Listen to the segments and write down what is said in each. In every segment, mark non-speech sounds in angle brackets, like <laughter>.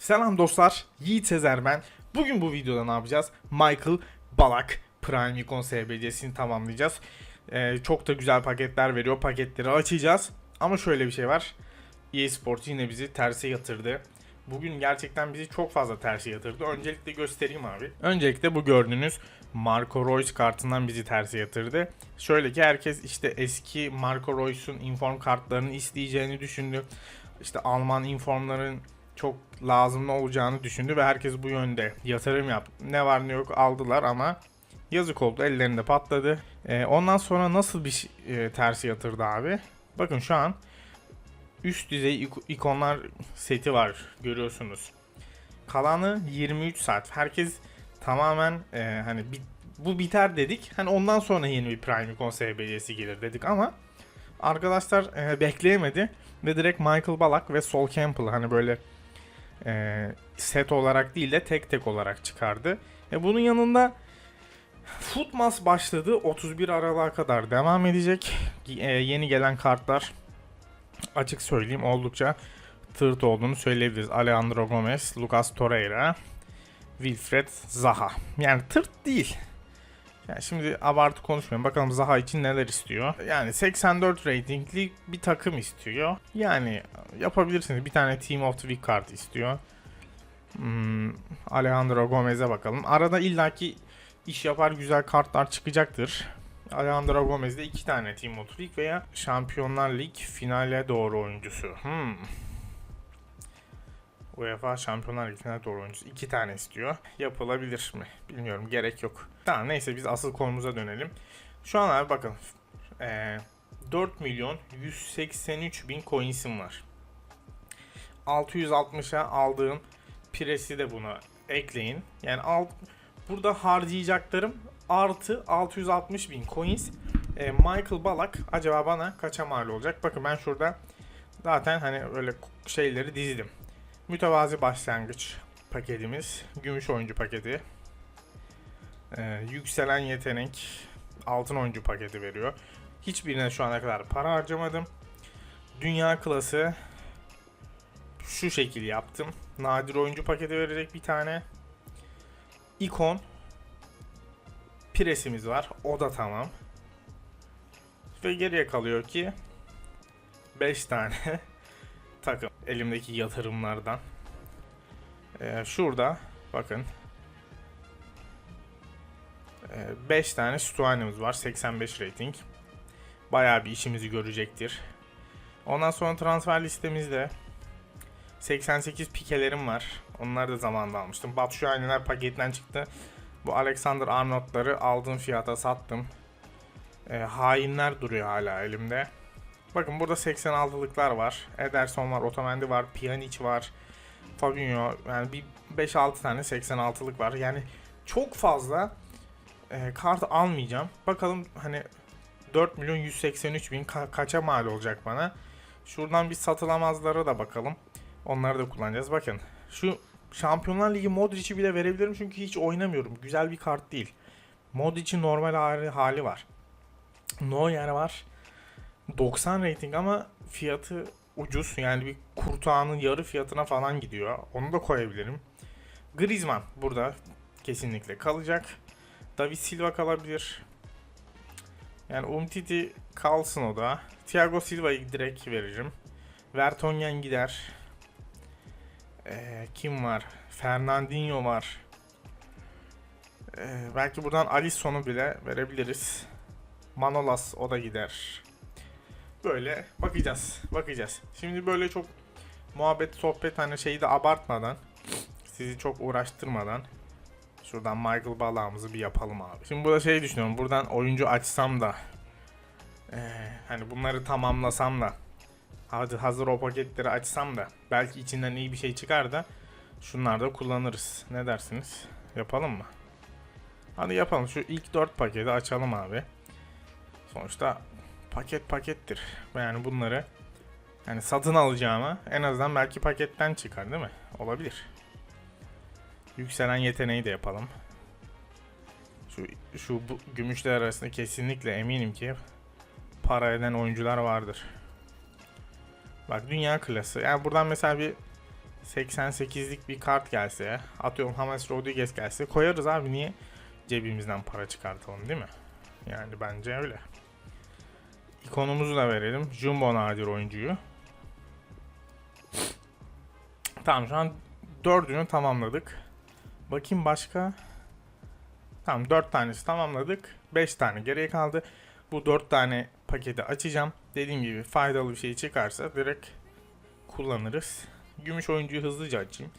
Selam dostlar, Yiğit Sezer ben. Bugün bu videoda ne yapacağız? Michael Balak Prime Icon SBC'sini tamamlayacağız. Ee, çok da güzel paketler veriyor. Paketleri açacağız. Ama şöyle bir şey var. EA Sports yine bizi terse yatırdı. Bugün gerçekten bizi çok fazla terse yatırdı. Öncelikle göstereyim abi. Öncelikle bu gördüğünüz Marco Reus kartından bizi terse yatırdı. Şöyle ki herkes işte eski Marco Reus'un inform kartlarını isteyeceğini düşündü. İşte Alman informların çok lazımlı olacağını düşündü ve herkes bu yönde yatırım yaptı. Ne var ne yok aldılar ama yazık oldu ellerinde patladı. Ee, ondan sonra nasıl bir e, tersi yatırdı abi? Bakın şu an üst düzey ik- ikonlar seti var görüyorsunuz. Kalanı 23 saat. Herkes tamamen e, hani bit- bu biter dedik. Hani ondan sonra yeni bir Prime Icon SBC'si gelir dedik ama arkadaşlar e, bekleyemedi ve direkt Michael Ballack ve Sol Campbell hani böyle e, set olarak değil de tek tek olarak çıkardı. E, bunun yanında Footmas başladı. 31 Aralık'a kadar devam edecek. E, yeni gelen kartlar açık söyleyeyim oldukça tırt olduğunu söyleyebiliriz. Alejandro Gomez, Lucas Torreira, Wilfred Zaha. Yani tırt değil. Yani şimdi abartı konuşmayalım. Bakalım Zaha için neler istiyor. Yani 84 ratingli bir takım istiyor. Yani yapabilirsiniz. Bir tane Team of the Week kart istiyor. Hmm, Alejandro Gomez'e bakalım. Arada illaki iş yapar güzel kartlar çıkacaktır. Alejandro Gomez'de iki tane Team of the Week veya Şampiyonlar Lig finale doğru oyuncusu. Hmm. UEFA Şampiyonlar Ligi finale doğru oyuncusu. iki tane istiyor. Yapılabilir mi? Bilmiyorum. Gerek yok. Tamam neyse biz asıl konumuza dönelim. Şu an abi bakın. Ee, 4 milyon 183 bin coins'im var. 660'a aldığım presi de buna ekleyin. Yani alt, burada harcayacaklarım artı 660 bin coins. Ee, Michael Balak acaba bana kaça mal olacak? Bakın ben şurada zaten hani öyle şeyleri dizdim. Mütevazi başlangıç paketimiz. Gümüş oyuncu paketi. Ee, yükselen yetenek altın oyuncu paketi veriyor. Hiçbirine şu ana kadar para harcamadım. Dünya klası şu şekil yaptım. Nadir oyuncu paketi verecek bir tane. İkon. Presimiz var. O da tamam. Ve geriye kalıyor ki 5 tane. <laughs> Elimdeki yatırımlardan. Ee, şurada bakın 5 tane Stuane'miz var. 85 rating. Bayağı bir işimizi görecektir. Ondan sonra transfer listemizde 88 pikelerim var. Onları da zamanında almıştım. Batshuayi'ler paketten çıktı. Bu Alexander Arnold'ları aldığım fiyata sattım. Ee, hainler duruyor hala elimde. Bakın burada 86'lıklar var. Ederson var, Otamendi var, Pjanic var. Fabinho yani bir 5-6 tane 86'lık var. Yani çok fazla e, kart almayacağım. Bakalım hani 4 milyon 183 bin ka- kaça mal olacak bana. Şuradan bir satılamazlara da bakalım. Onları da kullanacağız. Bakın şu Şampiyonlar Ligi Modric'i bile verebilirim çünkü hiç oynamıyorum. Güzel bir kart değil. Modric'in normal hali, hali var. Neuer var. 90 rating ama fiyatı ucuz. Yani bir kurtağının yarı fiyatına falan gidiyor. Onu da koyabilirim. Griezmann burada kesinlikle kalacak. David Silva kalabilir. Yani Umtiti kalsın o da. Thiago Silva'yı direkt veririm. Vertonghen gider. Ee, kim var? Fernandinho var. Ee, belki buradan Alisson'u bile verebiliriz. Manolas o da gider. Böyle bakacağız. Bakacağız. Şimdi böyle çok muhabbet sohbet hani şeyi de abartmadan sizi çok uğraştırmadan şuradan Michael Balağımızı bir yapalım abi. Şimdi burada şey düşünüyorum. Buradan oyuncu açsam da ee, hani bunları tamamlasam da hadi hazır o paketleri açsam da belki içinden iyi bir şey çıkar da şunları da kullanırız. Ne dersiniz? Yapalım mı? Hadi yapalım. Şu ilk 4 paketi açalım abi. Sonuçta paket pakettir. Yani bunları yani satın alacağıma en azından belki paketten çıkar değil mi? Olabilir. Yükselen yeteneği de yapalım. Şu şu bu gümüşler arasında kesinlikle eminim ki para eden oyuncular vardır. Bak dünya klası. Yani buradan mesela bir 88'lik bir kart gelse, atıyorum James Rodriguez gelse koyarız abi niye cebimizden para çıkartalım değil mi? Yani bence öyle. İkonumuzu da verelim. Jumbo nadir oyuncuyu. Tamam şu an dördünü tamamladık. Bakayım başka. Tamam dört tanesi tamamladık. Beş tane geriye kaldı. Bu dört tane paketi açacağım. Dediğim gibi faydalı bir şey çıkarsa direkt kullanırız. Gümüş oyuncuyu hızlıca açayım.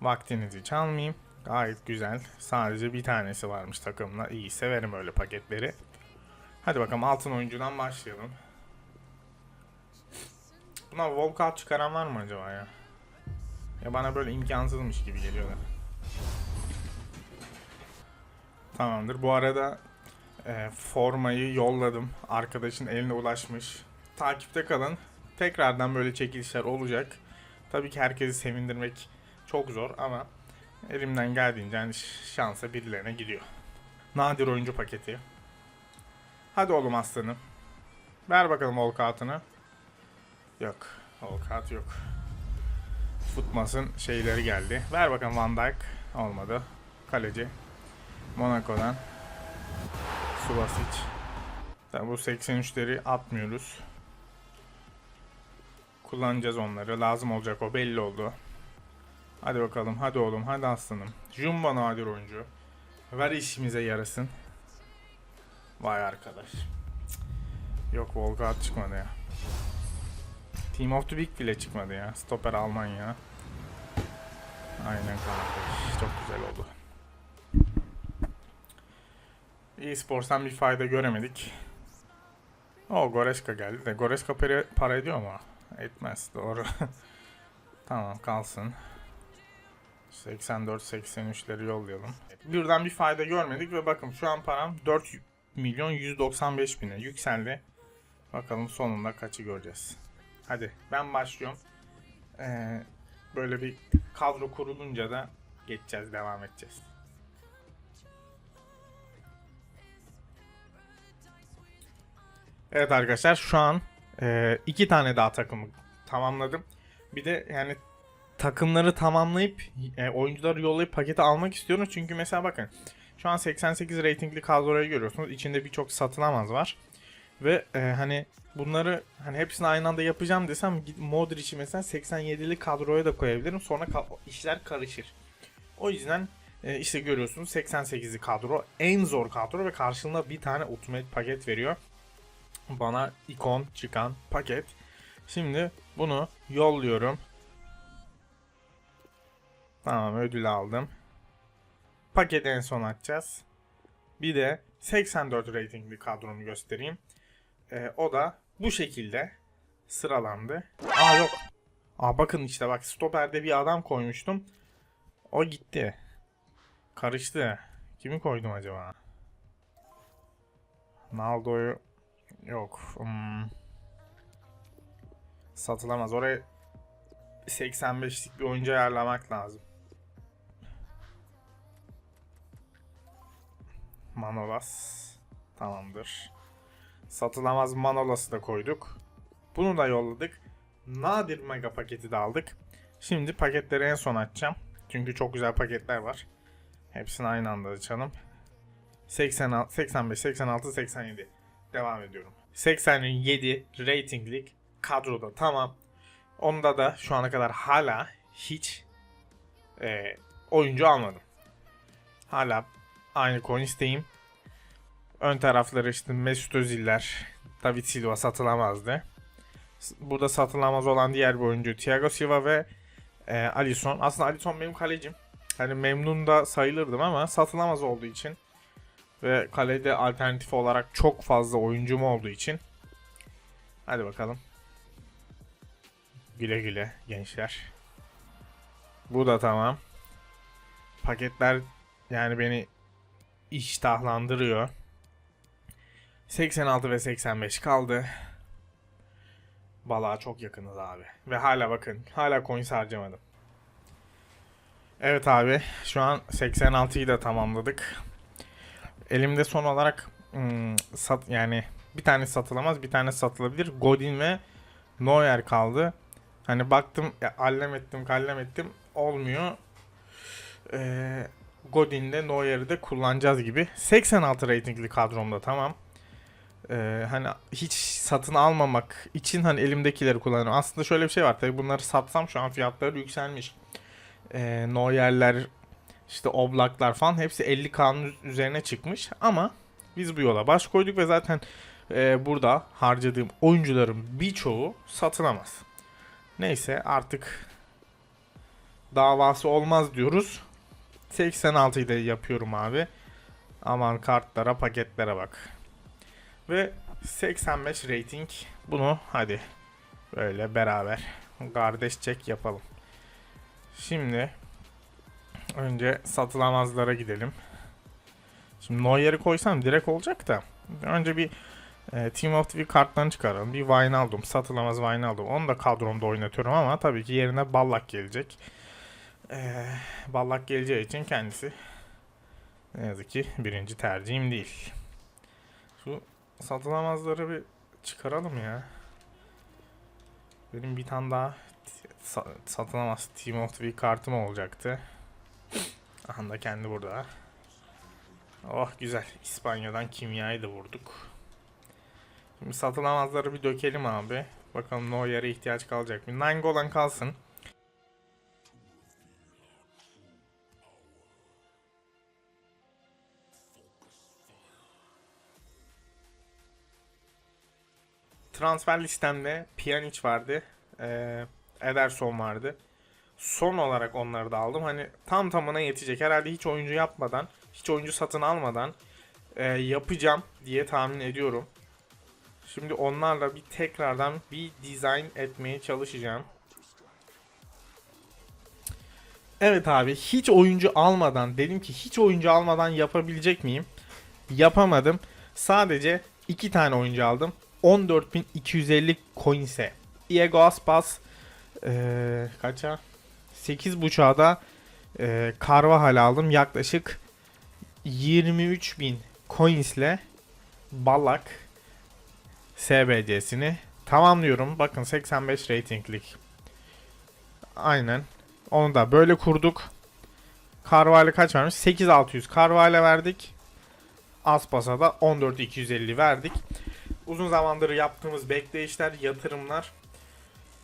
Vaktinizi çalmayayım. Gayet güzel. Sadece bir tanesi varmış takımla. İyi severim öyle paketleri. Hadi bakalım altın oyuncudan başlayalım. Buna walkout çıkaran var mı acaba ya? Ya bana böyle imkansızmış gibi geliyorlar. Tamamdır. Bu arada e, formayı yolladım. Arkadaşın eline ulaşmış. Takipte kalın. Tekrardan böyle çekilişler olacak. Tabii ki herkesi sevindirmek çok zor ama elimden geldiğince yani şansa birilerine gidiyor. Nadir oyuncu paketi. Hadi oğlum aslanım. Ver bakalım walkout'unu. Yok. Walkout yok. Futmas'ın şeyleri geldi. Ver bakalım Van Dijk. Olmadı. Kaleci. Monaco'dan. Subasic. Tabii bu 83'leri atmıyoruz. Kullanacağız onları. Lazım olacak o belli oldu. Hadi bakalım. Hadi oğlum. Hadi aslanım. Jumbo nadir oyuncu. Ver işimize yarasın. Vay arkadaş. Yok Volga çıkmadı ya. Team of the Week bile çıkmadı ya. Stoper Almanya. Aynen kardeş. Çok güzel oldu. E-Sports'tan bir fayda göremedik. O Goreska geldi de. Goreska para, para ediyor mu? Etmez. Doğru. <laughs> tamam kalsın. 84-83'leri yollayalım. Birden bir fayda görmedik ve bakın şu an param 4 milyon 195 bine yükseldi. Bakalım sonunda kaçı göreceğiz. Hadi ben başlıyorum. Ee, böyle bir kadro kurulunca da geçeceğiz, devam edeceğiz. Evet arkadaşlar şu an e, iki tane daha takımı tamamladım. Bir de yani takımları tamamlayıp e, oyuncuları yollayıp paketi almak istiyorum. Çünkü mesela bakın şu an 88 ratingli kadroyu görüyorsunuz. İçinde birçok satılamaz var. Ve e, hani bunları hani hepsini aynı anda yapacağım desem Modric'i mesela 87'li kadroya da koyabilirim. Sonra ka- işler karışır. O yüzden e, işte görüyorsunuz 88'li kadro en zor kadro ve karşılığında bir tane ultimate paket veriyor. Bana ikon çıkan paket. Şimdi bunu yolluyorum. Tamam ödül aldım. Paketi en son açacağız. Bir de 84 ratingli kadromu göstereyim. Ee, o da bu şekilde sıralandı. Aa yok. Aa bakın işte bak stoperde bir adam koymuştum. O gitti. Karıştı. Kimi koydum acaba? Naldo'yu yok. Hmm. Satılamaz. Oraya 85'lik bir oyuncu ayarlamak lazım. Manolas. Tamamdır. Satılamaz Manolas'ı da koyduk. Bunu da yolladık. Nadir mega paketi de aldık. Şimdi paketleri en son açacağım. Çünkü çok güzel paketler var. Hepsini aynı anda açalım. 86, 85, 86, 87. Devam ediyorum. 87 ratinglik kadroda tamam. Onda da şu ana kadar hala hiç e, oyuncu almadım. Hala aynı coin isteğim. Ön tarafları işte Mesut Özil'ler, David Silva satılamazdı. Burada satılamaz olan diğer bir oyuncu Thiago Silva ve e, Alisson. Aslında Alisson benim kalecim. Hani memnun da sayılırdım ama satılamaz olduğu için ve kalede alternatif olarak çok fazla oyuncum olduğu için hadi bakalım. Güle güle gençler. Bu da tamam. Paketler yani beni iştahlandırıyor. 86 ve 85 kaldı. Balığa çok yakınız abi. Ve hala bakın. Hala coins harcamadım. Evet abi. Şu an 86'yı da tamamladık. Elimde son olarak hmm, sat yani bir tane satılamaz bir tane satılabilir. Godin ve Neuer kaldı. Hani baktım ya, allem ettim kallem ettim olmuyor. Ee, Godin'de Neuer'i de kullanacağız gibi. 86 ratingli kadromda tamam. Ee, hani hiç satın almamak için hani elimdekileri kullanıyorum. Aslında şöyle bir şey var. Tabii bunları satsam şu an fiyatları yükselmiş. Ee, Neuer'ler işte Oblak'lar falan hepsi 50K'nın üzerine çıkmış. Ama biz bu yola baş koyduk ve zaten e, burada harcadığım oyuncuların birçoğu satılamaz. Neyse artık davası olmaz diyoruz. 86'yı da yapıyorum abi. Aman kartlara paketlere bak. Ve 85 rating. Bunu hadi böyle beraber kardeş çek yapalım. Şimdi önce satılamazlara gidelim. Şimdi Neuer'i koysam direkt olacak da. Önce bir e, Team of the Week kartlarını çıkaralım. Bir Wijnaldum, satılamaz Wijnaldum. Onu da kadromda oynatıyorum ama tabii ki yerine Ballak gelecek. E, Ballak geleceği için kendisi ne yazık ki birinci tercihim değil. Şu satılamazları bir çıkaralım ya. Benim bir tane daha sa- satılamaz Team of the kartım olacaktı. Aha da kendi burada. Oh güzel. İspanya'dan kimyayı da vurduk. Şimdi satılamazları bir dökelim abi. Bakalım ne o yere ihtiyaç kalacak mı? Nine olan kalsın. Transfer listemde Pjanic vardı. Ee, Ederson vardı. Son olarak onları da aldım. Hani tam tamına yetecek. Herhalde hiç oyuncu yapmadan, hiç oyuncu satın almadan e, yapacağım diye tahmin ediyorum. Şimdi onlarla bir tekrardan bir design etmeye çalışacağım. Evet abi hiç oyuncu almadan dedim ki hiç oyuncu almadan yapabilecek miyim? Yapamadım. Sadece iki tane oyuncu aldım. 14.250 coins'e. Diego Aspas ee, kaça? 8.5'a da e, Carvajal aldım. Yaklaşık 23.000 coins'le Balak SBC'sini tamamlıyorum. Bakın 85 ratinglik. Aynen. Onu da böyle kurduk. Carvalho kaç vermiş? 8600 Carvalho verdik. Aspas'a da 14250 verdik. Uzun zamandır yaptığımız bekleyişler, yatırımlar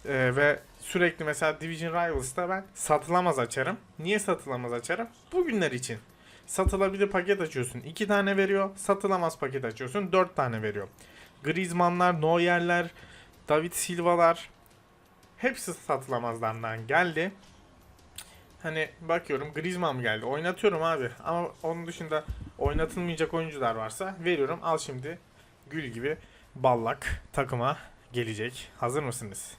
ee, ve sürekli mesela Division Rivals'ta ben satılamaz açarım. Niye satılamaz açarım? Bugünler için. Satılabilir paket açıyorsun. 2 tane veriyor. Satılamaz paket açıyorsun. 4 tane veriyor. Griezmann'lar, Neuer'ler, David Silva'lar hepsi satılamazlardan geldi. Hani bakıyorum Griezmann geldi? Oynatıyorum abi. Ama onun dışında oynatılmayacak oyuncular varsa veriyorum. Al şimdi gül gibi ballak takıma gelecek. Hazır mısınız?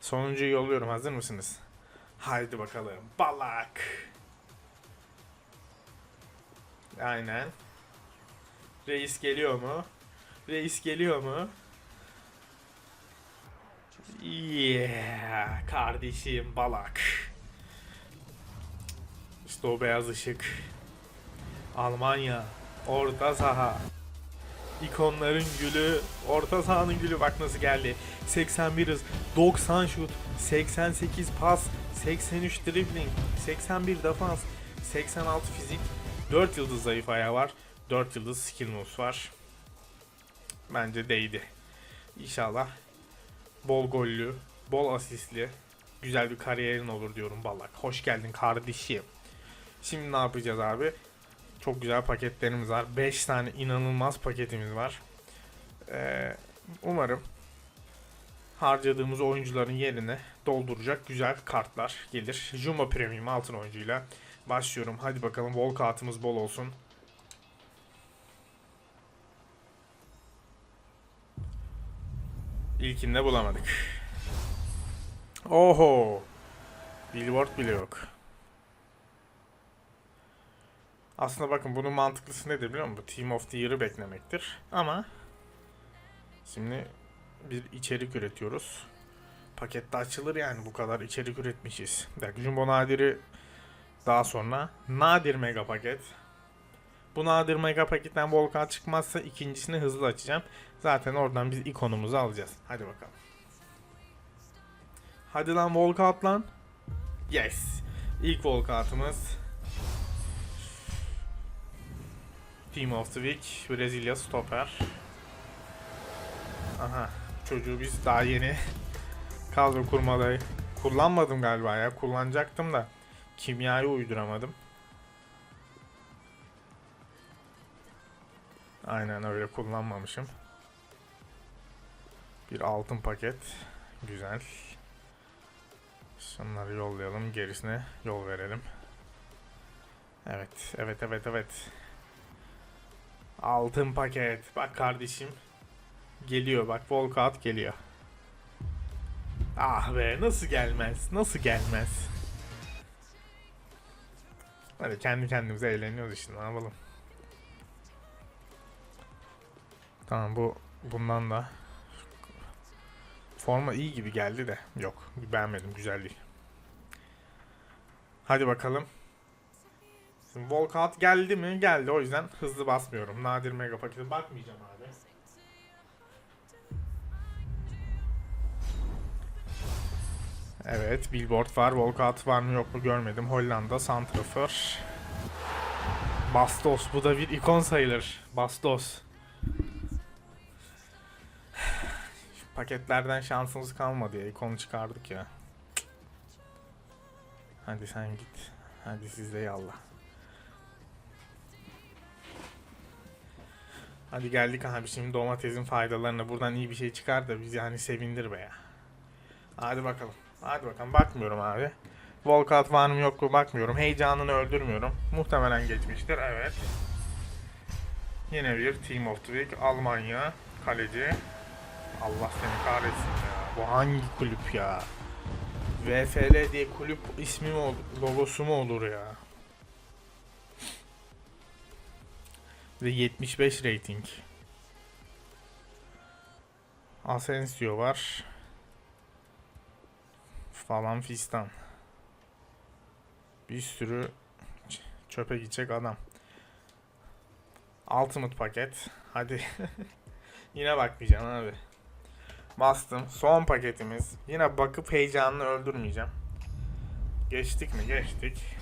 Sonuncuyu yolluyorum. Hazır mısınız? Haydi bakalım. Ballak. Aynen. Reis geliyor mu? Reis geliyor mu? Yeah, kardeşim balak. İşte o beyaz ışık. Almanya, orta saha. İkonların gülü, orta sahanın gülü bak nasıl geldi. 81 hız, 90 şut, 88 pas, 83 dribbling, 81 defans, 86 fizik, 4 yıldız zayıf ayağı var, 4 yıldız skill moves var. Bence değdi. İnşallah bol gollü, bol asistli, güzel bir kariyerin olur diyorum Ballak. Hoş geldin kardeşim. Şimdi ne yapacağız abi? Çok güzel paketlerimiz var. 5 tane inanılmaz paketimiz var. Ee, umarım harcadığımız oyuncuların yerine dolduracak güzel kartlar gelir. Jumbo Premium altın oyuncuyla başlıyorum. Hadi bakalım Volkat'ımız bol olsun. İlkinde bulamadık. Oho. Billboard bile yok. Aslında bakın bunun mantıklısı nedir biliyor musun? Bu Team of the Year'ı beklemektir. Ama şimdi bir içerik üretiyoruz. Pakette açılır yani bu kadar içerik üretmişiz. Bir dakika, Jumbo Nadir'i daha sonra. Nadir mega paket. Bu nadir mega paketten Volkan çıkmazsa ikincisini hızlı açacağım. Zaten oradan biz ikonumuzu alacağız. Hadi bakalım. Hadi lan walkout lan. Yes. İlk walkout'ımız. Team of the Week. Brezilya stoper. Aha. Çocuğu biz daha yeni kadro kurmalı kullanmadım galiba ya. Kullanacaktım da kimyayı uyduramadım. Aynen öyle kullanmamışım. Bir altın paket. Güzel. Şunları yollayalım. Gerisine yol verelim. Evet. Evet evet evet. Altın paket. Bak kardeşim. Geliyor bak. Volkout geliyor. Ah be nasıl gelmez? Nasıl gelmez? Hadi kendi kendimize eğleniyoruz işte ne yapalım. Tamam bu bundan da forma iyi gibi geldi de yok beğenmedim güzel değil. Hadi bakalım. Şimdi Volkout geldi mi? Geldi o yüzden hızlı basmıyorum. Nadir mega paketi bakmayacağım abi. Evet, Billboard var. Volkout var mı yok mu görmedim. Hollanda, Santrafor. Bastos. Bu da bir ikon sayılır. Bastos. Paketlerden şansımız kalmadı ya. İkonu çıkardık ya. Hadi sen git. Hadi siz de yallah. Hadi geldik abi şimdi domatesin faydalarına buradan iyi bir şey çıkar da bizi yani sevindir be ya. Hadi bakalım. Hadi bakalım bakmıyorum abi. Volkout var mı yok mu bakmıyorum. Heyecanını öldürmüyorum. Muhtemelen geçmiştir evet. Yine bir Team of the Week Almanya kaleci. Allah seni kahretsin ya. Bu hangi kulüp ya? VFL diye kulüp ismi mi olur, logosu mu olur ya? Ve 75 rating. Asensio var. Falan fistan. Bir sürü çöpe gidecek adam. Ultimate paket. Hadi. <laughs> Yine bakmayacağım abi. Bastım. Son paketimiz. Yine bakıp heyecanını öldürmeyeceğim. Geçtik mi? Geçtik.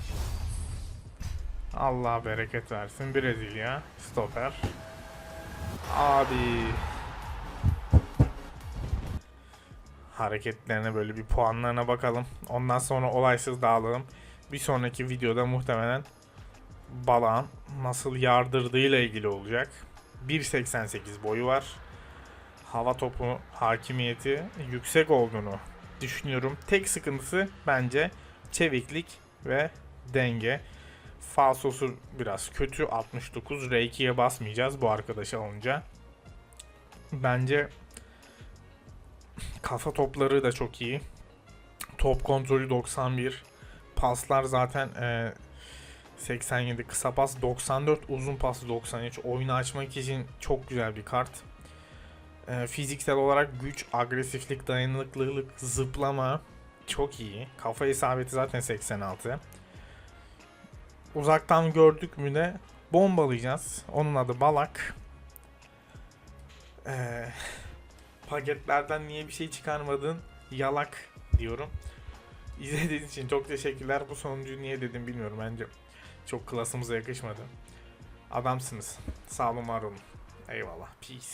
Allah bereket versin. Brezilya. Stoper. Abi. Hareketlerine böyle bir puanlarına bakalım. Ondan sonra olaysız dağılalım. Bir sonraki videoda muhtemelen balağın nasıl yardırdığıyla ilgili olacak. 1.88 boyu var hava topu hakimiyeti yüksek olduğunu düşünüyorum. Tek sıkıntısı bence çeviklik ve denge. Falsosu biraz kötü 69. R2'ye basmayacağız bu arkadaşı alınca. Bence kafa topları da çok iyi. Top kontrolü 91. Paslar zaten e, 87 kısa pas 94 uzun pas 93 oyunu açmak için çok güzel bir kart e, fiziksel olarak güç, agresiflik, dayanıklılık, zıplama çok iyi. Kafa isabeti zaten 86. Uzaktan gördük mü de bombalayacağız. Onun adı Balak. Ee, paketlerden niye bir şey çıkarmadın? Yalak diyorum. İzlediğiniz için çok teşekkürler. Bu sonuncuyu niye dedim bilmiyorum. Bence çok klasımıza yakışmadı. Adamsınız. Sağ olun var olun. Eyvallah. Peace.